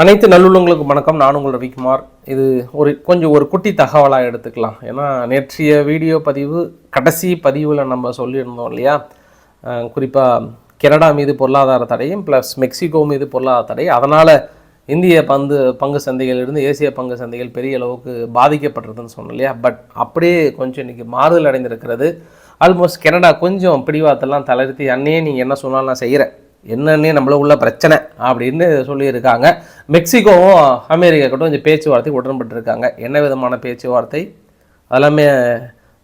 அனைத்து நல்லுள்ளங்களுக்கு வணக்கம். நான் உங்கள் ரவிக்குமார். இது ஒரு கொஞ்சம் ஒரு குட்டி தகவலாக எடுத்துக்கலாம். ஏன்னா நேற்றைய வீடியோ பதிவு கடைசி பதிவில் நம்ம சொல்லியிருந்தோம் இல்லையா? குறிப்பாக கனடா மீது பொருளாதார தடையும் ப்ளஸ் மெக்சிகோ மீது பொருளாதார தடை. அதனால் இந்திய பந்து பங்கு சந்தைகளிலிருந்து ஏசிய பங்கு சந்தைகள் பெரிய அளவுக்கு பாதிக்கப்பட்டிருதுன்னு சொன்னோம் இல்லையா? பட் அப்படியே கொஞ்சம் இன்னைக்கு மாறுதல் அடைந்திருக்கிறது. ஆல்மோஸ்ட் கனடா கொஞ்சம் பிடிவாத்தெல்லாம் தளர்த்தி அன்னையே நீங்கள் என்ன சொன்னாலும் நான் செய்கிறேன் என்னன்னே நம்மள உள்ள பிரச்சனை அப்படின்னு சொல்லியிருக்காங்க. மெக்சிகோவும் அமெரிக்கா கூட கொஞ்சம் பேச்சுவார்த்தை உடன்பட்டிருக்காங்க. என்ன விதமான பேச்சுவார்த்தை? அதெல்லாமே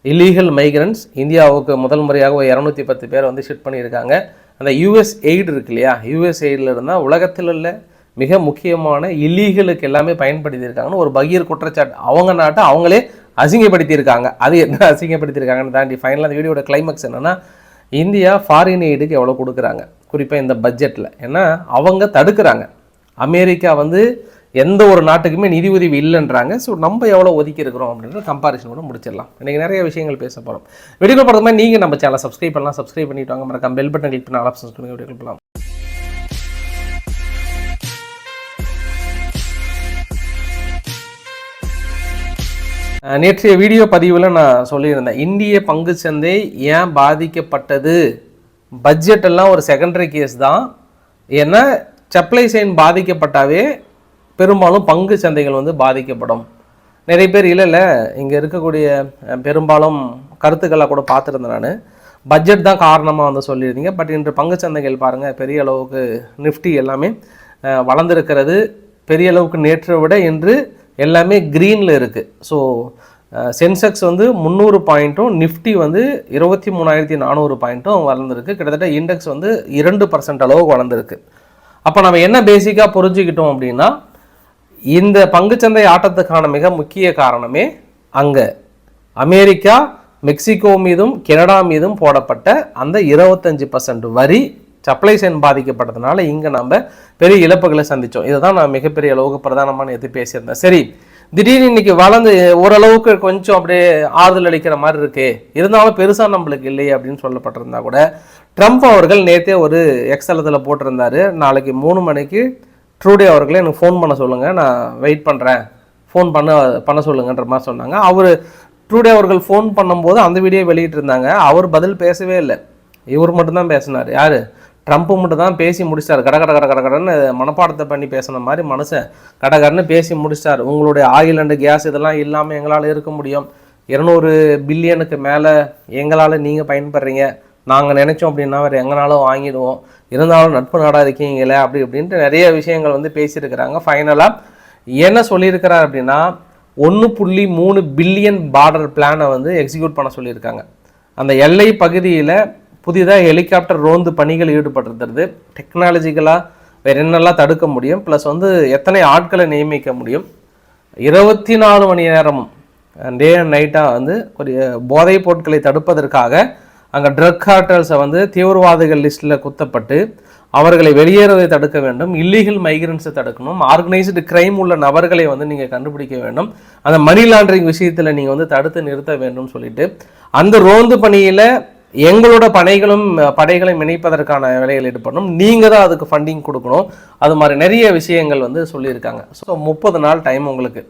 இல்லீகல் மைக்ரன்ஸ் இந்தியாவுக்கு முதல் முறையாக ஒரு இரநூத்தி பத்து பேர் வந்து ஷிஃப்ட் பண்ணியிருக்காங்க. அந்த யூஎஸ் எய்டு இருக்கு இல்லையா? யூஎஸ் எய்டில் இருந்தால் உலகத்தில் உள்ள மிக முக்கியமான இல்லீகலுக்கு எல்லாமே பயன்படுத்தியிருக்காங்கன்னு ஒரு பகீர் குற்றச்சாட்டு. அவங்க நாட்டை அவங்களே அசிங்கப்படுத்தியிருக்காங்க. அது என்ன அசிங்கப்படுத்தியிருக்காங்கன்னு தாண்டி ஃபைனலாக அந்த வீடியோட கிளைமேக்ஸ் என்னென்னா இந்தியா ஃபாரின் எய்டுக்கு எவ்வளோ கொடுக்குறாங்க? குறிப்பாக இந்த பட்ஜெட்டில் ஏன்னா அவங்க தடுக்கிறாங்க. அமெரிக்கா வந்து எந்த ஒரு நாட்டுக்குமே நிதி உதவி இல்லைன்றாங்க. ஸோ நம்ம எவ்வளோ ஒதுக்கி இருக்கிறோம் அப்படின்ற கம்பாரிசன் கூட முடிச்சிடலாம். இன்றைக்கி நிறைய விஷயங்கள் பேச போகிறோம் வீடியோ பார்த்த நீங்கள் நம்ம சேனல் சப்ஸ்கிரைப் பண்ணலாம். சப்ஸ்கிரைப் பண்ணிட்டு வாங்க. மறக்காம பெல் பட்டன் கிளிக் பண்ண ஆப்ஷன்ஸ் பண்ணுங்க வீடியோ போகலாம். நேற்றைய வீடியோ பதிவில் நான் சொல்லியிருந்தேன். இந்திய பங்கு சந்தை ஏன் பாதிக்கப்பட்டது? பட்ஜெட் எல்லாம் ஒரு செகண்டரி கேஸ் தான். ஏன்னா சப்ளை செயின் பாதிக்கப்பட்டாவே பெரும்பாலும் பங்கு சந்தைகள் வந்து பாதிக்கப்படும். நிறைய பேர் இல்லை இல்லை இங்கே இருக்கக்கூடிய பெரும்பாலும் கருத்துக்களை கூட பார்த்துருந்தேன் நான். பட்ஜெட் தான் காரணமாக வந்து சொல்லியிருந்தீங்க. பட் இன்று பங்கு சந்தைகள் பாருங்கள் பெரிய அளவுக்கு நிஃப்டி எல்லாமே வளர்ந்துருக்கிறது. பெரிய அளவுக்கு நேற்றை விட இன்று எல்லாமே க்ரீனில் இருக்குது ஸோ சென்செக்ஸ் வந்து முந்நூறு பாயிண்ட்டும் நிஃப்டி வந்து இருபத்தி மூணாயிரத்தி நானூறு பாயிண்ட்டும் வளர்ந்துருக்கு. கிட்டத்தட்ட இண்டெக்ஸ் வந்து இரண்டு பர்சன்ட் அளவுக்கு வளர்ந்துருக்கு. அப்போ நம்ம என்ன பேசிக்காக புரிஞ்சுக்கிட்டோம் அப்படின்னா இந்த பங்குச்சந்தை ஆட்டத்துக்கான மிக முக்கிய காரணமே அங்கே. அமெரிக்கா மெக்சிகோ மீதும் கனடா மீதும் போடப்பட்ட அந்த இருபத்தஞ்சு பர்சன்ட் வரி சப்ளை செயின் பாதிக்கப்பட்டதுனால இங்கே நம்ம பெரிய இழப்புகளை சந்தித்தோம் இதை தான் நான் மிகப்பெரிய அளவுக்கு பிரதானமான எது பேசியிருந்தேன். சரி திடீர்னு இன்னைக்கு வளர்ந்து ஓரளவுக்கு கொஞ்சம் அப்படியே ஆறுதல் அளிக்கிற மாதிரி இருக்குது இருந்தாலும் பெருசாக நம்மளுக்கு இல்லையே அப்படின்னு சொல்லப்பட்டிருந்தா கூட ட்ரம்ப் அவர்கள் நேற்றே ஒரு எக்ஸலத்தில் போட்டிருந்தார். நாளைக்கு மூணு மணிக்கு ட்ரூடே அவர்களே எனக்கு ஃபோன் பண்ண சொல்லுங்கள் நான் வெயிட் பண்ணுறேன் ஃபோன் பண்ண பண்ண சொல்லுங்கன்ற மாதிரி சொன்னாங்க. அவர் ட்ரூடே அவர்கள் ஃபோன் பண்ணும்போது அந்த வீடியோ வெளியிட்டிருந்தாங்க. அவர் பதில் பேசவே இல்லை. இவர் மட்டும்தான் பேசினார். யார்? ட்ரம்ப் மட்டும் தான் பேசி முடிச்சிட்டார் கட கட கட கட கடன்னு மனப்பாடத்தை பண்ணி பேசின மாதிரி மனுஷன் கடகடன்னு பேசி முடிச்சிட்டார் உங்களுடைய ஆயில் அண்டு கேஸ் இதெல்லாம் இல்லாமல் எங்களால் இருக்க முடியும். இருநூறு பில்லியனுக்கு மேலே எங்களால் நீங்கள் பயன்படுறீங்க. நாங்கள் நினச்சோம் அப்படின்னா வேறு எங்கனாலும் வாங்கிடுவோம். இருந்தாலும் நட்பு நாடாக இருக்கீங்களே அப்படி இப்படின்ட்டு நிறைய விஷயங்கள் வந்து பேசியிருக்கிறாங்க. ஃபைனலாக என்ன சொல்லியிருக்கிறார் அப்படின்னா ஒன்று புள்ளி மூணு பில்லியன் பார்டர் பிளானை வந்து எக்ஸிக்யூட் பண்ண சொல்லியிருக்காங்க. அந்த எல்லை பகுதியில் புதிதாக ஹெலிகாப்டர் ரோந்து பணிகள் ஈடுபடுறது டெக்னாலஜிக்கலாக வேறு என்னெல்லாம் தடுக்க முடியும்? ப்ளஸ் வந்து எத்தனை ஆட்களை நியமிக்க முடியும்? இருபத்தி நாலு மணி நேரமும் டே அண்ட் நைட்டாக வந்து ஒரு போதைப் பொருட்களை தடுப்பதற்காக அங்கே ட்ரக் கார்டல்ஸை வந்து தீவிரவாதிகள் லிஸ்ட்டில் குத்தப்பட்டு அவர்களை வெளியேறுவதை தடுக்க வேண்டும். இல்லீகல் மைக்ரன்ஸை தடுக்கணும். ஆர்கனைஸ்டு கிரைம் உள்ள நபர்களை வந்து நீங்கள் கண்டுபிடிக்க வேண்டும். அந்த மணி லாண்டரிங் விஷயத்தில் நீங்கள் வந்து தடுத்து நிறுத்த வேண்டும் சொல்லிட்டு அந்த ரோந்து பணியில் எங்களோட படைகளும் படைகளையும் இணைப்பதற்கான வேலைகள் ஈடுபடணும் நீங்கள் தான் அதுக்கு ஃபண்டிங் கொடுக்கணும். அது மாதிரி நிறைய விஷயங்கள் வந்து சொல்லியிருக்காங்க. ஸோ முப்பது நாள் டைம் உங்களுக்கு.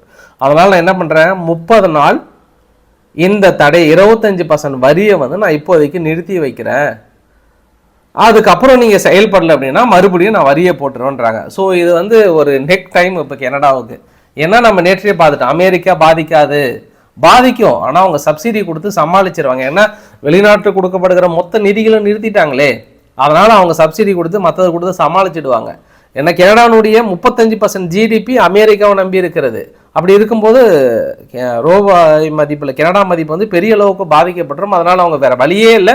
அதனால் நான் என்ன பண்ணுறேன் முப்பது நாள் இந்த தடை இருபத்தஞ்சு பர்சன்ட் வரியை வந்து நான் இப்போதைக்கு நிறுத்தி வைக்கிறேன். அதுக்கப்புறம் நீங்கள் செயல்படலை அப்படின்னா மறுபடியும் நான் வரியை போட்டுருவேன்றாங்க. ஸோ இது வந்து ஒரு நெக் டைம் இப்போ கனடாவுக்கு. ஏன்னா நம்ம நேற்றையே பார்த்துட்டோம். அமெரிக்கா பாதிக்காது. பாதிக்கும். ஆனால் அவங்க சப்சிடி கொடுத்து சமாளிச்சிருவாங்க. ஏன்னா வெளிநாட்டுக்கு கொடுக்கப்படுகிற மொத்த நிதிகளும் நிறுத்திட்டாங்களே. அதனால் அவங்க சப்சிடி கொடுத்து மற்றதை கொடுத்து சமாளிச்சிடுவாங்க. ஏன்னா கனடானுடைய முப்பத்தஞ்சு பர்சன்ட் ஜிடிபி அமெரிக்காவை நம்பி இருக்கிறது. அப்படி இருக்கும்போது கே- ரூபாய் மதிப்பில் கனடா மதிப்பு வந்து பெரிய அளவுக்கு பாதிக்கப்பட்டுரும். அதனால் அவங்க வேற வழியே இல்லை.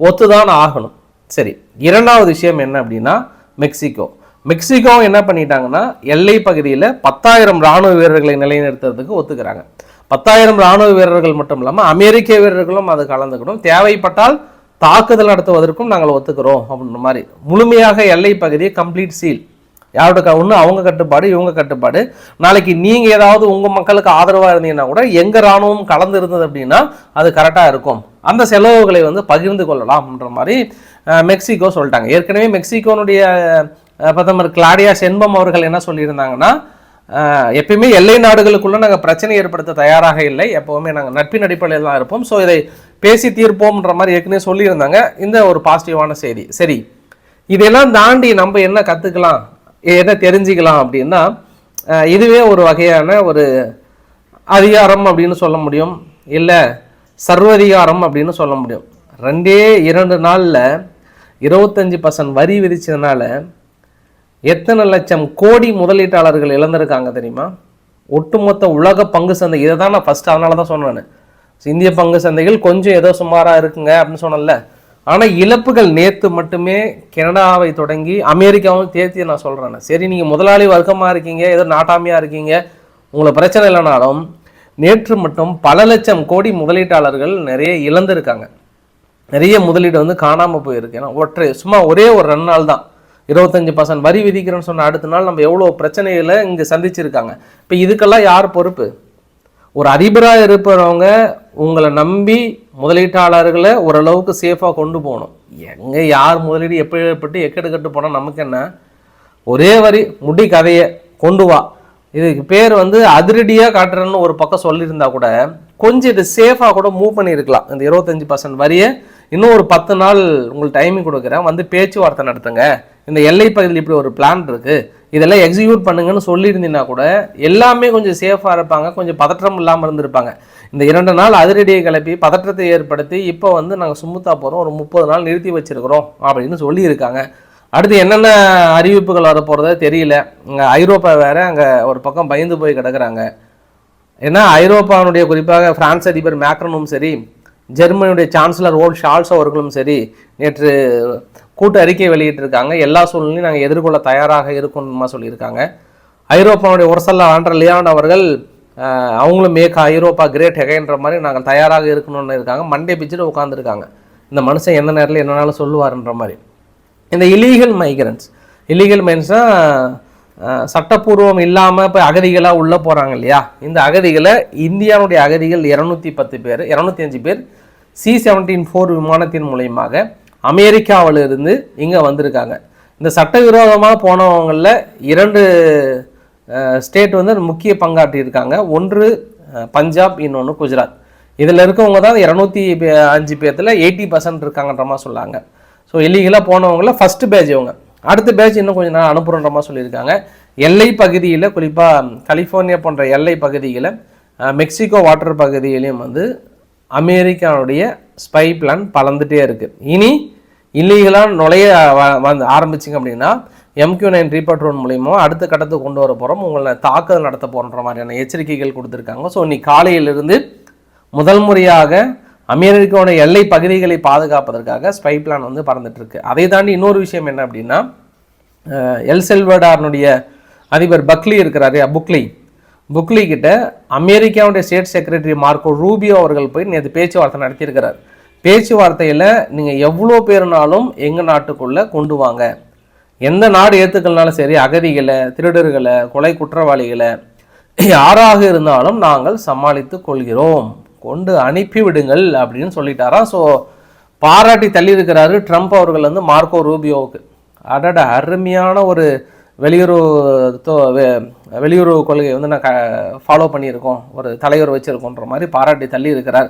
ஒத்துதான் ஆகணும். சரி இரண்டாவது விஷயம் என்ன அப்படின்னா மெக்சிகோ. மெக்சிகோ என்ன பண்ணிட்டாங்கன்னா எல்லை பகுதியில் பத்தாயிரம் ராணுவ வீரர்களை நிலைநிறுத்துறதுக்கு ஒத்துக்கிறாங்க. பத்தாயிரம் ராணுவ வீரர்கள் மட்டும் இல்லாமல் அமெரிக்க வீரர்களும் அது கலந்துக்கணும். தேவைப்பட்டால் தாக்குதல் நடத்துவதற்கும் நாங்கள் ஒத்துக்கிறோம் அப்படின்ற மாதிரி. முழுமையாக எல்லை பகுதியை கம்ப்ளீட் சீல் யாரோட க ஒன்று அவங்க கட்டுப்பாடு இவங்க கட்டுப்பாடு. நாளைக்கு நீங்கள் ஏதாவது உங்கள் மக்களுக்கு ஆதரவாக இருந்தீங்கன்னா கூட எங்கள் இராணுவம் கலந்து இருந்தது அப்படின்னா அது கரெக்டாக இருக்கும். அந்த செலவுகளை வந்து பகிர்ந்து கொள்ளலாம்ன்ற மாதிரி மெக்சிகோ சொல்லிட்டாங்க. ஏற்கனவே மெக்சிகோனுடைய பிரதமர் கிளாடியா செண்பம் அவர்கள் என்ன சொல்லியிருந்தாங்கன்னா எப்பயுமே எல்லை நாடுகளுக்குள்ள நாங்கள் பிரச்சனை ஏற்படுத்த தயாராக இல்லை. எப்போவுமே நாங்கள் நட்பின் அடிப்படையில் தான் இருப்போம். ஸோ இதை பேசி தீர்ப்போம்ன்ற மாதிரி ஏற்கனவே சொல்லியிருந்தாங்க. இந்த ஒரு பாசிட்டிவான செய்தி. சரி. இதெல்லாம் தாண்டி நம்ம என்ன கற்றுக்கலாம் என்ன தெரிஞ்சுக்கலாம் அப்படின்னா இதுவே ஒரு வகையான ஒரு அதிகாரம் அப்படின்னு சொல்ல முடியும். இல்லை சர்வதிகாரம் அப்படின்னு சொல்ல முடியும். ரெண்டே இரண்டு நாளில் இருபத்தஞ்சி பர்சன்ட் வரி விதித்ததுனால எத்தனை லட்சம் கோடி முதலீட்டாளர்கள் இழந்திருக்காங்க தெரியுமா? ஒட்டுமொத்த உலக பங்கு சந்தை இதை தான் நான் ஃபஸ்ட்டு அதனால தான் சொன்னேன் இந்திய பங்கு சந்தைகள் கொஞ்சம் ஏதோ சுமாராக இருக்குங்க அப்படின்னு சொன்னேன்ல. ஆனால் இழப்புகள் நேற்று மட்டுமே கனடாவை தொடங்கி அமெரிக்காவும் தேர்த்தி நான் சொல்கிறேன் சரி நீங்கள் முதலாளி வர்க்கமாக இருக்கீங்க ஏதோ நாட்டாமையாக இருக்கீங்க உங்களை பிரச்சனை இல்லைனாலும் நேற்று மட்டும் பல லட்சம் கோடி முதலீட்டாளர்கள் நிறைய இழந்திருக்காங்க. நிறைய முதலீடு வந்து காணாமல் போயிருக்கு. ஏன்னா ஒற்றை சும்மா ஒரே ஒரு ரெண்டு நாள் தான் இருபத்தஞ்சி பர்சன்ட் வரி விதிக்கிறேன்னு சொன்ன அடுத்த நாள் நம்ம எவ்வளோ பிரச்சனைகளை இங்கே சந்திச்சிருக்காங்க. இப்போ இதுக்கெல்லாம் யார் பொறுப்பு? ஒரு அதிபராக இருப்பவங்க உங்களை நம்பி முதலீட்டாளர்களை ஓரளவுக்கு சேஃபாக கொண்டு போகணும். எங்கே யார் முதலீடு எப்படி ஏற்பட்டு எக்கெடு கட்டு போனால் நமக்கு என்ன? ஒரே வரி முடி கதையை கொண்டு வா. இதுக்கு பேர் வந்து அதிரடியாக காட்டுறேன்னு ஒரு பக்கம் சொல்லியிருந்தா கூட கொஞ்சம் இது சேஃபாக கூட மூவ் பண்ணியிருக்கலாம். இந்த இருபத்தஞ்சி பர்சன்ட் வரியை இன்னும் ஒரு பத்து நாள் உங்களுக்கு டைமிங் கொடுக்குறேன். வந்து பேச்சுவார்த்தை நடத்துங்க. இந்த எல்லை பகுதியில் இப்படி ஒரு பிளான் இருக்குது இதெல்லாம் எக்ஸிக்யூட் பண்ணுங்கன்னு சொல்லியிருந்தீங்கன்னா கூட எல்லாமே கொஞ்சம் சேஃபாக இருப்பாங்க. கொஞ்சம் பதற்றம் இல்லாமல் இருந்திருப்பாங்க. இந்த இரண்டு நாள் அதிரடியை கிளப்பி பதற்றத்தை ஏற்படுத்தி இப்போ வந்து நாங்கள் சுமுத்தா போகிறோம் ஒரு முப்பது நாள் நிறுத்தி வச்சுருக்கிறோம் அப்படின்னு சொல்லியிருக்காங்க. அடுத்து என்னென்ன அறிவிப்புகள் வரப்போகிறதோ தெரியல. இங்கே ஐரோப்பா வேறு அங்கே ஒரு பக்கம் பயந்து போய் கிடக்குறாங்க. ஏன்னா ஐரோப்பாவுடைய குறிப்பாக பிரான்ஸ் அதிபர் மேக்ரனும் சரி ஜெர்மனியுடைய சான்சலர் ஓல் ஷால்ஸ் அவர்களும் சரி நேற்று கூட்டு அறிக்கை வெளியிட்டிருக்காங்க. எல்லா சூழ்நிலையும் நாங்கள் எதிர்கொள்ள தயாராக இருக்கணுமா சொல்லியிருக்காங்க. ஐரோப்பாவுடைய ஒரசல்லா ஆண்ட லியான் அவர்கள் அவங்களும் மேக் ஐரோப்பா கிரேட் ஹெகைன்ற மாதிரி நாங்கள் தயாராக இருக்கணும்னு இருக்காங்க. மண்டே பிச்சுட்டு உட்காந்துருக்காங்க இந்த மனுஷன் எந்த நேரத்தில் என்னனாலும் சொல்லுவார்ன்ற மாதிரி. இந்த இலீகல் மைக்ரன்ஸ் இலீகல் மைன்ஸ்னால் சட்டப்பூர்வம் இல்லாமல் இப்போ அகதிகளாக உள்ளே போகிறாங்க இல்லையா? இந்த அகதிகளை இந்தியாவுடைய அகதிகள் இரநூத்தி பத்து பேர் இரநூத்தி அஞ்சு பேர் சி செவன்டீன் ஃபோர் விமானத்தின் மூலயமாக அமெரிக்காவிலிருந்து இங்கே வந்திருக்காங்க. இந்த சட்டவிரோதமாக போனவங்களில் இரண்டு ஸ்டேட் வந்து முக்கிய பங்காற்றியிருக்காங்க. ஒன்று பஞ்சாப் இன்னொன்று குஜராத். இதில் இருக்கவங்க தான் இரநூத்தி அஞ்சு பேர்த்தில் எயிட்டி பர்சன்ட் இருக்காங்கன்ற மாதிரி சொல்லாங்க. ஸோ இல்லீகலாக போனவங்கள ஃபஸ்ட்டு பேஜ் இவங்க. அடுத்த பேட்ச் இன்னும் கொஞ்சம் நாள் அனுப்புகிறன்ற மாதிரி சொல்லியிருக்காங்க. எல்லை பகுதியில் குறிப்பாக கலிஃபோர்னியா போன்ற எல்லை பகுதியில் மெக்சிகோ வாட்டர் பகுதியிலையும் வந்து அமெரிக்காவுடைய ஸ்பை பிளான் பலந்துகிட்டே இருக்குது இனி இல்லீகலாக நுழைய வ- வந்து ஆரம்பிச்சிங்க அப்படின்னா எம்கியூ நைன் ரீபட்ரோன் மூலிமா அடுத்த கட்டத்துக்கு கொண்டு வர போகிறோம் உங்களை தாக்குதல் நடத்த போகிற மாதிரியான எச்சரிக்கைகள் கொடுத்துருக்காங்க. ஸோ இன்னைக்கு காலையிலிருந்து முதல் முறையாக அமெரிக்காவோட எல்லை பகுதிகளை பாதுகாப்பதற்காக ஸ்பை பிளான் வந்து பறந்துட்டுருக்கு. அதை தாண்டி இன்னொரு விஷயம் என்ன அப்படின்னா எல் செல்வடார்னுடைய அதிபர் பக்லி இருக்கிறாரு. புக்லி புக்லி கிட்ட அமெரிக்காவுடைய ஸ்டேட் செக்ரட்டரி மார்க்கோ ரூபியோ அவர்கள் போய் நேற்று பேச்சுவார்த்தை நடத்தியிருக்கிறார். பேச்சுவார்த்தையில் நீங்கள் எவ்வளோ பேருனாலும் எங்கள் நாட்டுக்குள்ளே கொண்டு வாங்க. எந்த நாடு ஏற்றுக்கலனாலும் சரி அகதிகளை திருடர்களை கொலை குற்றவாளிகளை யாராக இருந்தாலும் நாங்கள் சமாளித்து கொள்கிறோம். கொண்டு அனுப்பி விடுங்கள் அப்படின்னு சொல்லிட்டாராம். ஸோ பாராட்டி தள்ளியிருக்கிறாரு ட்ரம்ப் அவர்கள் வந்து மார்க்கோ ரூபியோவுக்கு. அடட அருமையான ஒரு வெளியுறவு வெளியுறவு கொள்கையை வந்து நான் க ஃபாலோ பண்ணியிருக்கோம். ஒரு தலைவர் வச்சுருக்கோன்ற மாதிரி பாராட்டி தள்ளி இருக்கிறார்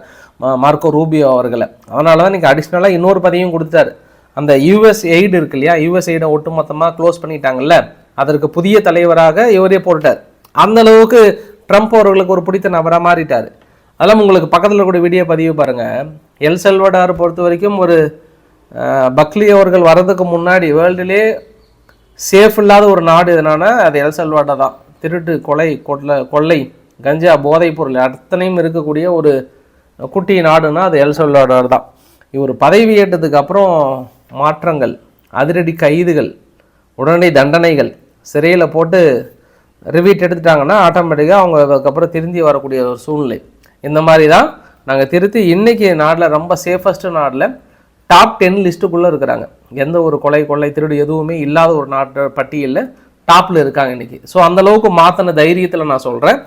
மார்க்கோ ரூபியோ அவர்களை. அதனால தான் நீங்கள் அடிஷ்னலாக இன்னொரு பதவியும் கொடுத்தாரு. அந்த யூஎஸ் எய்டு இருக்கு இல்லையா? யூஎஸ் எய்டை ஒட்டுமொத்தமாக க்ளோஸ் பண்ணிட்டாங்கல்ல? அதற்கு புதிய தலைவராக இவரே போட்டுட்டார். அந்த அளவுக்கு ட்ரம்ப் அவர்களுக்கு ஒரு பிடித்த நபராக மாறிட்டார். அதெல்லாம் உங்களுக்கு பக்கத்தில் கூட வீடியோ பதிவு பாருங்கள் எல் செல்வடார் பொறுத்த வரைக்கும் ஒரு பக்லி அவர்கள் வர்றதுக்கு முன்னாடி வேர்ல்டுலேயே சேஃப் இல்லாத ஒரு நாடு எதுனா அது எல்சல்வாட்டா தான். திருட்டு கொலை கொள்ளை கொள்ளை கஞ்சா போதைப் பொருள் அத்தனையும் இருக்கக்கூடிய ஒரு குட்டி நாடுனா அது எல்சல்வாடார் தான். இவர் பதவி ஏற்றதுக்கப்புறம் மாற்றங்கள் அதிரடி கைதுகள் உடனடி தண்டனைகள் சிறையில் போட்டு ரிவீட் எடுத்துட்டாங்கன்னா ஆட்டோமேட்டிக்காக அவங்க அதுக்கப்புறம் திருந்தி வரக்கூடிய ஒரு சூழ்நிலை. இந்த மாதிரி தான் நாங்கள் திருத்தி இன்றைக்கி நாட்டில் ரொம்ப சேஃபஸ்ட்டு நாட்டில் டாப் டென் லிஸ்ட்டுக்குள்ளே இருக்கிறாங்க. எந்த ஒரு கொலை கொள்ளை திருடு எதுவுமே இல்லாத ஒரு நாட்டு பட்டியலில் டாப்பில் இருக்காங்க இன்றைக்கி ஸோ அந்தளவுக்கு மாற்றின தைரியத்தில் நான் சொல்கிறேன்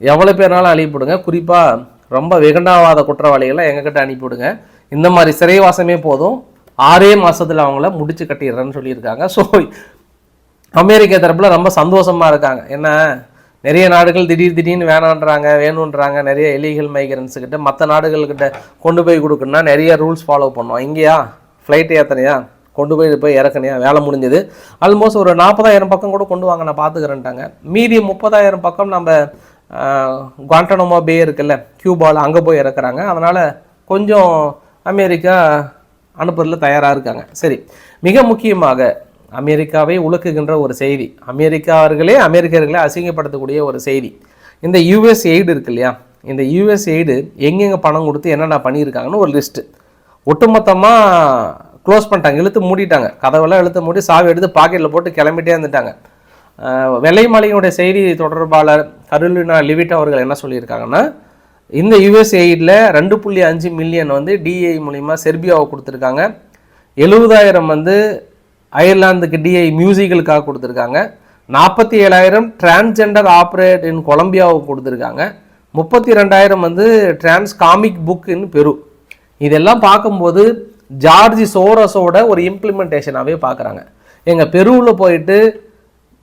எவ்வளோ பேர்னாலும் அனுப்பிவிடுங்க குறிப்பாக ரொம்ப வெகுண்டாவாத குற்றவாளிகளை எங்ககிட்ட அனுப்பிவிடுங்க. இந்த மாதிரி சிறைவாசமே போதும். ஆறே மாதத்தில் அவங்கள முடிச்சு கட்டிடுறேன்னு சொல்லியிருக்காங்க. ஸோ அமெரிக்க தரப்பில் ரொம்ப சந்தோஷமாக இருக்காங்க. என்ன? நிறைய நாடுகள் திடீர் திடீர்னு வேணான்றாங்க வேணுன்றாங்க. நிறைய எலிகல் மைக்ரன்ஸுக்கிட்ட மற்ற நாடுகள்கிட்ட கொண்டு போய் கொடுக்கணும்னா நிறைய ரூல்ஸ் ஃபாலோ பண்ணோம் இங்கேயா? ஃப்ளைட் ஏத்தனையா? கொண்டு போய் போய் இறக்கணையா வேலை முடிஞ்சது. ஆல்மோஸ்ட் ஒரு நாற்பதாயிரம் பக்கம் கூட கொண்டு வாங்க நான் பார்த்துக்கிறேன்ட்டாங்க. மீதி முப்பதாயிரம் பக்கம் நம்ம குவாண்டனோமா பே இருக்குல்ல கியூபாவில் அங்கே போய் இறக்குறாங்க. அதனால் கொஞ்சம் அமெரிக்கா அனுப்புறதுல தயாராக இருக்காங்க. சரி மிக முக்கியமாக அமெரிக்காவை உலுக்குகின்ற ஒரு செய்தி. அமெரிக்காவர்களே அமெரிக்கர்களே அசிங்கப்படுத்தக்கூடிய ஒரு செய்தி. இந்த யூஎஸ் எய்டு இருக்கு இல்லையா? இந்த யூஎஸ் எய்டு எங்கெங்கே பணம் கொடுத்து என்னென்ன பண்ணியிருக்காங்கன்னு ஒரு லிஸ்ட்டு ஒட்டுமொத்தமாக க்ளோஸ் பண்ணிட்டாங்க இழுத்து மூடிட்டாங்க. கதவெல்லாம் இழுத்து மூடி சாவி எடுத்து பாக்கெட்டில் போட்டு கிளம்பிட்டே இருந்துட்டாங்க. வெள்ளை மாளிகையுடைய செய்தி தொடர்பாளர் கருலினா லிவிட் அவர்கள் என்ன சொல்லியிருக்காங்கன்னா இந்த யுஎஸ் எய்டில் ரெண்டு புள்ளி அஞ்சு மில்லியன் வந்து டிஐ மூலிமா செர்பியாவை கொடுத்துருக்காங்க. எழுபதாயிரம் வந்து அயர்லாந்துக்கு டிஐ மியூசிக்கலுக்காக கொடுத்துருக்காங்க. நாற்பத்தி ஏழாயிரம் டிரான்ஸ்ஜெண்டர் ஆப்ரேட் இன் கொலம்பியாவுக்கு கொடுத்துருக்காங்க. முப்பத்தி ரெண்டாயிரம் வந்து டிரான்ஸ் காமிக் புக் இன் பெரு. இதெல்லாம் பார்க்கும்போது ஜார்ஜ் சோரஸோட ஒரு இம்ப்ளிமெண்டேஷனாகவே பார்க்குறாங்க. எங்கள் பெருவில் போயிட்டு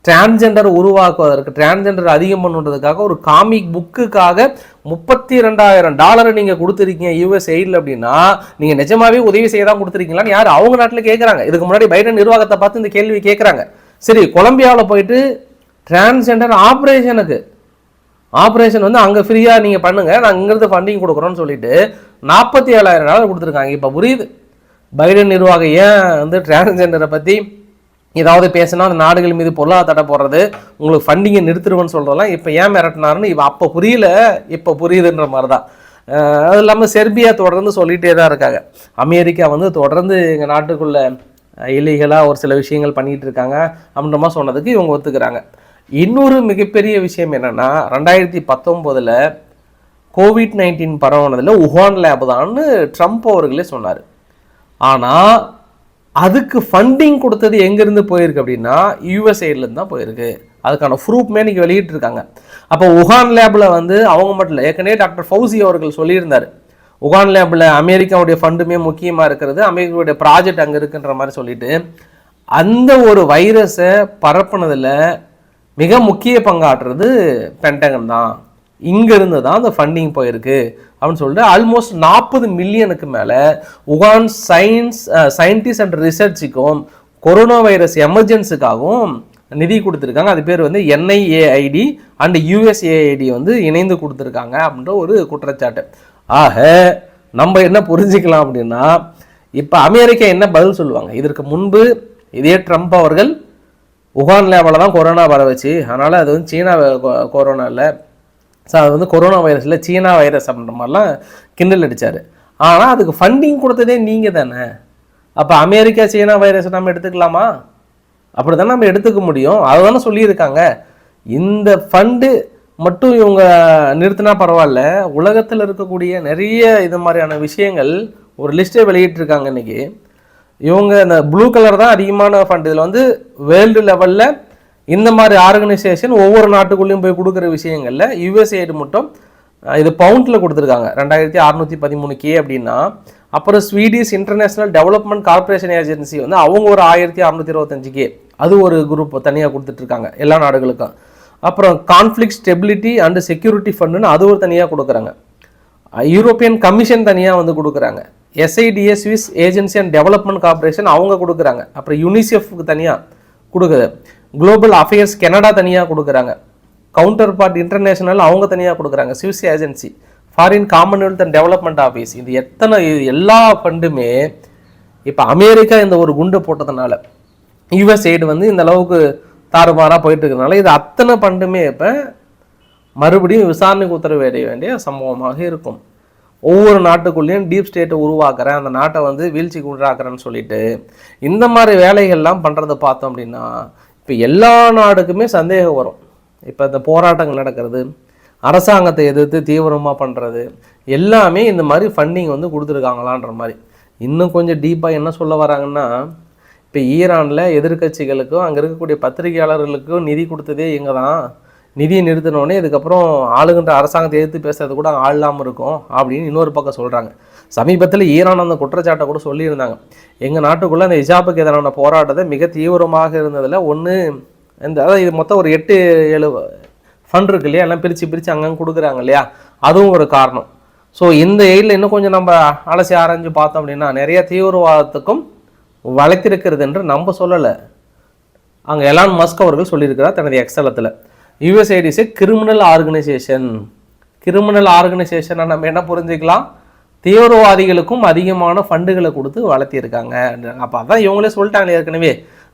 டிரான்ஸ்ஜெண்டர் உருவாக்குவதற்கு டிரான்ஸ்ஜெண்டர் அதிகம் பண்ணுறதுக்காக ஒரு காமிக் புக்குக்காக முப்பத்தி ரெண்டாயிரம் டாலரை நீங்கள் கொடுத்துருக்கீங்க யூஎஸ் எய்டில் அப்படின்னா நீங்கள் நிஜமாவே உதவி செய்ய தான் கொடுத்துருக்கீங்களான்னு யார் அவங்க நாட்டில் கேட்குறாங்க இதுக்கு முன்னாடி பைடன் நிர்வாகத்தை பார்த்து இந்த கேள்வி கேட்குறாங்க சரி கொலம்பியாவில் போயிட்டு டிரான்ஸெண்டர் ஆப்ரேஷனுக்கு ஆப்ரேஷன் வந்து அங்கே ஃப்ரீயாக நீங்கள் பண்ணுங்கள் நாங்கள் இங்கேருந்து ஃபண்டிங் கொடுக்குறோன்னு சொல்லிட்டு நாற்பத்தி ஏழாயிரம் டாலர் கொடுத்துருக்காங்க. இப்போ புரியுது. பைடன் நிர்வாகம் ஏன் வந்து டிரான்ஸெண்டரை பற்றி ஏதாவது பேசினா அந்த நாடுகள் மீது பொருளாதார தடை போடுறது உங்களுக்கு ஃபண்டிங்கை நிறுத்துருவேன்னு சொல்கிறதெல்லாம் இப்போ ஏன் மிரட்டினாருன்னு இவ அப்போ புரியல இப்போ புரியுதுன்ற மாதிரி தான் அது இல்லாமல் செர்பியா தொடர்ந்து சொல்லிகிட்டே தான் இருக்காங்க. அமெரிக்கா வந்து தொடர்ந்து எங்கள் நாட்டுக்குள்ளே இல்லீகலாக ஒரு சில விஷயங்கள் பண்ணிகிட்டு இருக்காங்க அப்படின்ற சொன்னதுக்கு இவங்க ஒத்துக்கிறாங்க. இன்னொரு மிகப்பெரிய விஷயம் என்னென்னா ரெண்டாயிரத்தி பத்தொம்போதில் கோவிட் நைன்டீன் பரவானதில் உஹான் லேப் தான்னு ட்ரம்ப் அவர்களே சொன்னார். ஆனால் அதுக்கு ஃபண்டிங் கொடுத்தது எங்கேருந்து போயிருக்கு அப்படின்னா யூஎஸ்ஏலேருந்து தான் போயிருக்கு. அதுக்கான ப்ரூஃப்மே இன்றைக்கி வெளியிட்டிருக்காங்க. அப்போ உகான் லேபில் வந்து அவங்க மட்டும் இல்லை ஏற்கனவே டாக்டர் ஃபவுசி அவர்கள் சொல்லியிருந்தார். உகான் லேபில் அமெரிக்காவுடைய ஃபண்டுமே முக்கியமாக இருக்கிறது அமெரிக்காவுடைய ப்ராஜெக்ட் அங்கே இருக்குன்ற மாதிரி சொல்லிட்டு. அந்த ஒரு வைரஸை பரப்புனதில் மிக முக்கிய பங்காற்றுறது பென்டகன் தான். இங்கேருந்து தான் அந்த ஃபண்டிங் போயிருக்கு. அப்படின்னு சொல்லிட்டு ஆல்மோஸ்ட் நாற்பது மில்லியனுக்கு மேலே உகான் சயின்ஸ் சயின்டிஸ்ட் அண்ட் ரிசர்ச்சுக்கும் கொரோனா வைரஸ் எமர்ஜென்சிக்காகவும் நிதி கொடுத்துருக்காங்க. அது பேர் வந்து என்ஐஏஐடி அண்ட் யூஎஸ்ஏஐடி வந்து இணைந்து கொடுத்துருக்காங்க அப்படின்ற ஒரு குற்றச்சாட்டு. ஆக நம்ம என்ன புரிஞ்சுக்கலாம் அப்படின்னா இப்போ அமெரிக்கா என்ன பதில் சொல்லுவாங்க? இதற்கு முன்பு இதே ட்ரம்ப் அவர்கள் உகான் லேபில் தான் கொரோனா பரவச்சு அதனால் அது வந்து சீனா கொ- கொரோனா இல்லை. ஸோ அது வந்து கொரோனா வைரஸில் சீனா வைரஸ் அப்படின்ற மாதிரிலாம் கிண்டல் அடித்தார் ஆனால் அதுக்கு ஃபண்டிங் கொடுத்ததே நீங்கள் தானே. அப்போ அமெரிக்கா சீனா வைரஸ் நம்ம எடுத்துக்கலாமா? அப்படி தானே நம்ம எடுத்துக்க முடியும். அதை தானே சொல்லியிருக்காங்க. இந்த ஃபண்டு மட்டும் இவங்க நிறுத்தினா பரவாயில்ல. உலகத்தில் இருக்கக்கூடிய நிறைய இது மாதிரியான விஷயங்கள் ஒரு லிஸ்ட்டை வெளியிட்டிருக்காங்க இன்றைக்கி இவங்க இந்த ப்ளூ கலர் தான் அதிகமான ஃபண்ட் இதில் வந்து வேர்ல்டு லெவலில் இந்த மாதிரி ஆர்கனைசேஷன் ஒவ்வொரு நாட்டுக்குள்ளேயும் போய் கொடுக்குற விஷயங்களில் யுஎஸ்ஏடு மட்டும் இது பவுண்டில் கொடுத்துருக்காங்க. ரெண்டாயிரத்தி அறநூற்றி பதிமூணு கே அப்படின்னா அப்புறம் Swedish international development corporation agency வந்து அவங்க ஒரு ஆயிரத்தி அறநூற்றி இருபத்தஞ்சு கே அது ஒரு குரூப் தனியாக கொடுத்துட்ருக்காங்க எல்லா நாடுகளுக்கும். அப்புறம் கான்ஃப்ளிக் ஸ்டெபிலிட்டி அண்ட் செக்யூரிட்டி ஃபண்டுன்னு அது ஒரு தனியாக கொடுக்குறாங்க. யூரோப்பியன் கமிஷன் தனியாக வந்து கொடுக்குறாங்க. SIDS Swiss agency and development corporation அவங்க கொடுக்குறாங்க. அப்புறம் யூனிசெஃப்க்கு தனியாக கொடுக்குது. குளோபல் அஃபேர்ஸ் கனடா தனியாக கொடுக்குறாங்க. கவுண்டர் பார்ட் இன்டர்நேஷனல் அவங்க தனியாக கொடுக்குறாங்க. Swiss agency foreign commonwealth and development office இது எத்தனை இது எல்லா ஃபண்டுமே இப்போ அமெரிக்கா இந்த ஒரு குண்டு போட்டதுனால யுஎஸ் எய்டு வந்து இந்த அளவுக்கு தாறுமாறாக போயிட்டு இருக்கிறதுனால இது அத்தனை ஃபண்டுமே இப்போ மறுபடியும் விசாரணைக்கு உத்தரவு அடைய வேண்டிய சம்பவமாக இருக்கும். ஒவ்வொரு நாட்டுக்குள்ளேயும் டீப் ஸ்டேட்டை உருவாக்குறேன் அந்த நாட்டை வந்து வீழ்ச்சிக்கு உண்டாக்குறேன்னு சொல்லிட்டு இந்த மாதிரி வேலைகள்லாம் பண்ணுறத பார்த்தோம் அப்படின்னா இப்போ எல்லா நாடுக்குமே சந்தேகம் வரும். இப்போ இந்த போராட்டங்கள் நடக்கிறது அரசாங்கத்தை எதிர்த்து தீவிரமாக பண்ணுறது எல்லாமே இந்த மாதிரி ஃபண்டிங் வந்து கொடுத்துருக்காங்களான்ற மாதிரி. இன்னும் கொஞ்சம் டீப்பாக என்ன சொல்ல வராங்கன்னா இப்போ ஈரானில் எதிர்க்கட்சிகளுக்கும் அங்கே இருக்கக்கூடிய பத்திரிகையாளர்களுக்கும் நிதி கொடுத்ததே இங்கே தான் நிதியை நிறுத்தினோடனே இதுக்கப்புறம் ஆளுகின்ற அரசாங்கத்தை எதிர்த்து பேசுறது கூட ஆள் இல்லாமல் இருக்கும் அப்படின்னு இன்னொரு பக்கம் சொல்கிறாங்க சமீபத்தில் ஈரான் அந்த குற்றச்சாட்டை கூட சொல்லியிருந்தாங்க. எங்கள் நாட்டுக்குள்ளே அந்த ஹிஜாபுக்கு எதிரான போராட்டத்தை மிக தீவிரமாக இருந்ததில் ஒன்று இந்த அதாவது இது மொத்தம் ஒரு எட்டு ஏழு ஃபண்ட் இருக்கு இல்லையா? எல்லாம் பிரித்து பிரித்து அங்கங்கே கொடுக்குறாங்க இல்லையா? அதுவும் ஒரு காரணம். ஸோ இந்த எய்டில் இன்னும் கொஞ்சம் நம்ம அலசி ஆராய்ஞ்சு பார்த்தோம் அப்படின்னா நிறைய தீவிரவாதத்துக்கும் வளைத்திருக்கிறது என்று நம்ம சொல்லலை. அங்கே எலான் மஸ்க் அவர்கள் சொல்லியிருக்கிறார் தனது எக்ஸலத்தில் USAID is criminal organisation criminal ஆர்கனைசேஷனை நம்ம என்ன புரிஞ்சுக்கலாம்? தீவிரவாதிகளுக்கும் அதிகமான ஃபண்டுகளை கொடுத்து வளர்த்திருக்காங்க அப்போ அதான் இவங்களே சொல்லிட்டாங்க ஏற்கனவே.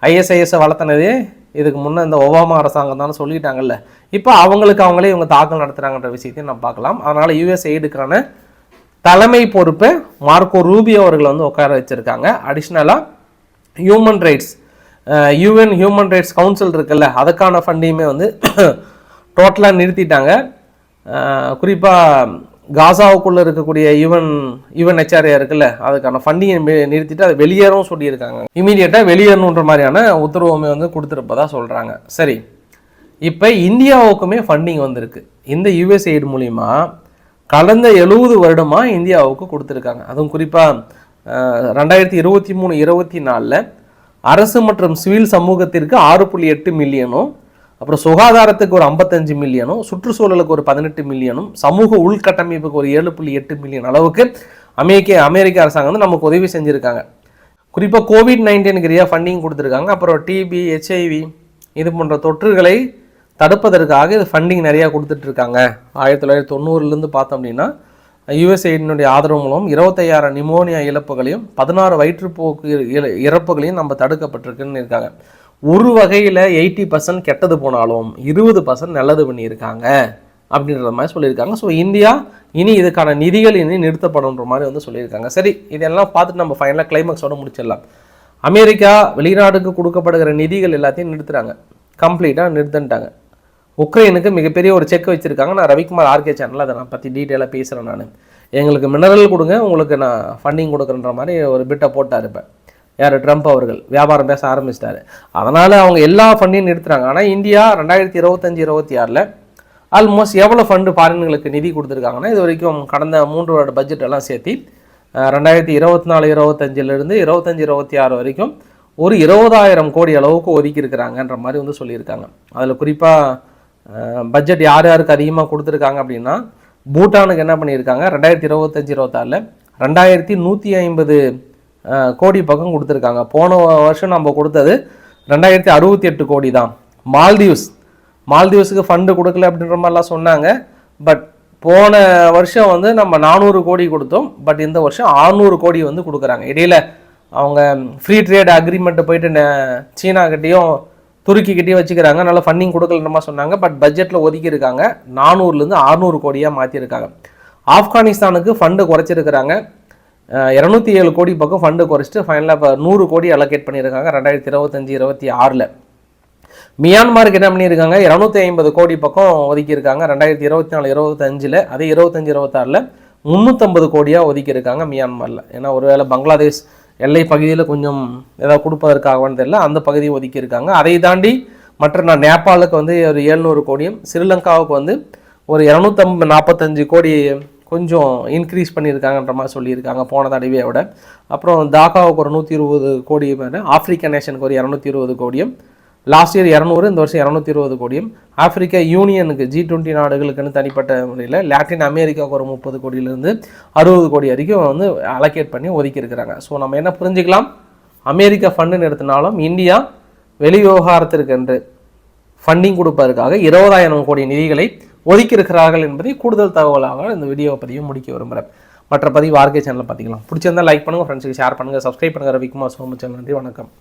ஐஎஸ்ஐஎஸை வளர்த்தினதே. இதுக்கு முன்னே இந்த ஒபாமா அரசாங்கம் தானே சொல்லிட்டாங்கல்ல. இப்போ அவங்களுக்கு அவங்களே இவங்க தாக்கல் நடத்துகிறாங்கன்ற விஷயத்தையும் நம்ம பார்க்கலாம். அதனால் யூஎஸ் எய்டுக்கான தலைமை பொறுப்பை மார்க்கோ ரூபி அவர்கள் வந்து உட்கார வச்சுருக்காங்க. அடிஷ்னலாக human rights UN human rights council இருக்குல்ல அதுக்கான ஃபண்டையுமே வந்து டோட்டலாக நிறுத்திட்டாங்க. குறிப்பாக காசாவுக்குள்ளே இருக்கக்கூடிய யுவன் யுவன் ஹெச்ஆர்ஏ இருக்குல்ல அதுக்கான ஃபண்டிங்கை நிறுத்திட்டு அதை வெளியேறவும் சொல்லியிருக்காங்க. இமீடியட்டாக வெளியேறணுன்ற மாதிரியான உத்தரவுமே வந்து கொடுத்துருப்பதா சொல்கிறாங்க சரி இப்போ இந்தியாவுக்குமே ஃபண்டிங் வந்திருக்கு. இந்த யுஎஸ் எய்டு மூலிமா கடந்த எழுபது வருடமாக இந்தியாவுக்கு கொடுத்துருக்காங்க. அதுவும் குறிப்பாக ரெண்டாயிரத்தி இருபத்தி மூணு இருபத்தி நாலில் அரசு மற்றும் சிவில் சமூகத்திற்கு ஆறு புள்ளி எட்டு மில்லியனும் அப்புறம் சுகாதாரத்துக்கு ஒரு ஐம்பத்தஞ்சு மில்லியனும் சுற்றுச்சூழலுக்கு ஒரு பதினெட்டு மில்லியனும் சமூக உள்கட்டமைப்புக்கு ஒரு ஏழு புள்ளி எட்டு மில்லியன் அளவுக்கு அமெரிக்க அமெரிக்க அரசாங்கம் வந்து நமக்கு உதவி செஞ்சுருக்காங்க. குறிப்பாக கோவிட் நைன்டீனுக்கு ஃபண்டிங் கொடுத்துருக்காங்க. அப்புறம் டிபி ஹெச்ஐவி இது போன்ற தொற்றுகளை தடுப்பதற்காக இது ஃபண்டிங் நிறையா கொடுத்துட்ருக்காங்க ஆயிரத்தி தொள்ளாயிரத்தி தொண்ணூறுலேருந்து பார்த்தோம் அப்படின்னா யுஎஸ்ஐடினுடைய ஆதரவு மூலம் இருபத்தையாயிரம் நிமோனியா இழப்புகளையும் பதினாறு வயிற்றுப்போக்கு இறப்புகளையும் நம்ம தடுக்கப்பட்டிருக்குன்னு இருக்காங்க. ஒரு வகையில் எயிட்டி பர்சன்ட் கெட்டது போனாலும் இருபது பர்சன்ட் நல்லது பண்ணியிருக்காங்க அப்படின்ற மாதிரி சொல்லியிருக்காங்க. ஸோ இந்தியா இனி இதுக்கான நிதிகள் இனி நிறுத்தப்படுன்ற மாதிரி வந்து சொல்லியிருக்காங்க. சரி இதெல்லாம் பார்த்துட்டு நம்ம ஃபைனலாக கிளைமேக்ஸோட முடிச்சிடலாம். அமெரிக்கா வெளிநாடுக்கு கொடுக்கப்படுகிற நிதிகள் எல்லாத்தையும் நிறுத்துறாங்க. கம்ப்ளீட்டாக நிறுத்தன்ட்டாங்க உக்ரைனுக்கு மிகப்பெரிய ஒரு செக் வச்சுருக்காங்க. நான் ரவிக்குமார் ஆர்கே சேனலில் அதை நான் பற்றி டீட்டெயிலாக பேசுகிறேன் நான். எங்களுக்கு மினரல் கொடுங்க உங்களுக்கு நான் ஃபண்டிங் கொடுக்குறன்ற மாதிரி ஒரு பிட்டை போட்டார் இப்போ. யார்? ட்ரம்ப் அவர்கள். வியாபாரம் பேச ஆரம்பிச்சிட்டாரு. அதனால் அவங்க எல்லா ஃபண்டையும் நிறுத்துறாங்க. ஆனால் இந்தியா ரெண்டாயிரத்தி இருபத்தஞ்சி இருபத்தி ஆறில் ஆல்மோஸ்ட் எவ்வளோ ஃபண்டு ஃபாரின்களுக்கு நிதி கொடுத்துருக்காங்கன்னா இது வரைக்கும் கடந்த மூன்று வருட பட்ஜெட் எல்லாம் சேர்த்தி ரெண்டாயிரத்தி இருபத்தி நாலு இருபத்தஞ்சிலிருந்து இருபத்தஞ்சி இருபத்தி ஆறு வரைக்கும் ஒரு இருபதாயிரம் கோடி அளவுக்கு ஒதுக்கியிருக்கிறாங்கன்ற மாதிரி வந்து சொல்லியிருக்காங்க. அதில் குறிப்பாக பட்ஜெட் யார் யாருக்கு அதிகமாக கொடுத்துருக்காங்க அப்படின்னா பூட்டானுக்கு என்ன பண்ணியிருக்காங்க? ரெண்டாயிரத்தி இருபத்தஞ்சி இருபத்தாறில் ரெண்டாயிரத்தி நூற்றி ஐம்பது கோடி பக்கம் கொடுத்துருக்காங்க. போன வருஷம் நம்ம கொடுத்தது ரெண்டாயிரத்தி அறுபத்தி எட்டு கோடி தான். மால்தீவ்ஸ். மால்தீவ்ஸுக்கு ஃபண்டு கொடுக்கல அப்படின்ற மாதிரிலாம் சொன்னாங்க. பட் போன வருஷம் வந்து நம்ம நானூறு கோடி கொடுத்தோம். பட் இந்த வருஷம் ஆறுநூறு கோடி வந்து கொடுக்குறாங்க. இடையில அவங்க ஃப்ரீ ட்ரேட் அக்ரிமெண்ட்டு போயிட்டு சீனா கிட்டேயும் துருக்கி வச்சுக்கிறாங்க. நல்லா ஃபண்டிங் கொடுக்கலன்ற சொன்னாங்க. பட் பட்ஜெட்டில் ஒதுக்கியிருக்காங்க. நானூறுலேருந்து ஆறுநூறு கோடியாக மாற்றிருக்காங்க ஆப்கானிஸ்தானுக்கு ஃபண்டு குறைச்சிருக்கிறாங்க. இரநூத்தி ஏழு கோடி பக்கம் ஃபண்டு குறைச்சிட்டு ஃபைனலாக இப்போ நூறு கோடி அலோகேட் பண்ணியிருக்காங்க ரெண்டாயிரத்தி இருபத்தஞ்சி இருபத்தி ஆறில். மியான்மாருக்கு என்ன பண்ணியிருக்காங்க? இரநூத்தி ஐம்பது கோடி பக்கம் ஒதுக்கியிருக்காங்க. ரெண்டாயிரத்தி இருபத்தி நாலு இருபத்தஞ்சில். அதே இருபத்தஞ்சி இருபத்தாறில் முந்நூற்றம்பது கோடியாக ஒதுக்கியிருக்காங்க மியான்மரில். ஏன்னா ஒருவேளை பங்களாதேஷ் எல்லை பகுதியில் கொஞ்சம் ஏதாவது கொடுப்பதற்காகவான்னு தெரியல. அந்த பகுதியை ஒதுக்கியிருக்காங்க. அதை தாண்டி மற்ற நான் நேபாளுக்கு வந்து ஒரு ஏழ்நூறு கோடியும் ஸ்ரீலங்காவுக்கு வந்து ஒரு இரநூத்தம்ப நாற்பத்தஞ்சு கோடி கொஞ்சம் இன்க்ரீஸ் பண்ணியிருக்காங்கன்ற மாதிரி சொல்லியிருக்காங்க போன தடவையை விட. அப்புறம் தாக்காவுக்கு ஒரு நூற்றி இருபது கோடி மேலே ஆஃப்ரிக்கா நேஷனுக்கு ஒரு இரநூத்தி இருபது கோடியும் லாஸ்ட் இயர் இரநூறு இந்த வருஷம் இரநூத்தி இருபது கோடியும். ஆப்பிரிக்க யூனியனுக்கு ஜி டுவெண்ட்டி நாடுகளுக்குன்னு தனிப்பட்ட முறையில் லாட்டின் அமெரிக்காவுக்கு ஒரு முப்பது கோடியிலேருந்து அறுபது கோடி வரைக்கும் வந்து அலோகேட் பண்ணி ஒதுக்கியிருக்கிறாங்க. ஸோ நம்ம என்ன புரிஞ்சுக்கலாம்? அமெரிக்கா ஃபண்டுன்னு எடுத்தினாலும் இந்தியா வெளி விவகாரத்திற்கென்று ஃபண்டிங் கொடுப்பதற்காக இருபதாயிரம் கோடி நிதிகளை ஒதுக்கியிருக்கிறார்கள் என்பதை கூடுதல் தகவலாக இந்த வீடியோ பதிவு முடிக்க விரும்புகிறேன் மற்ற பதிவு ஆர்கே சேனலில் பார்த்திக்கலாம். பிடிச்சிருந்தால் லைக் பண்ணுங்கள் ஃப்ரெண்ட்ஸுக்கு ஷேர் பண்ணுங்கள் சப்ஸ்கிரைப் பண்ணுங்கள் ரவிக்குமார் சோமச்சல் நன்றி வணக்கம்.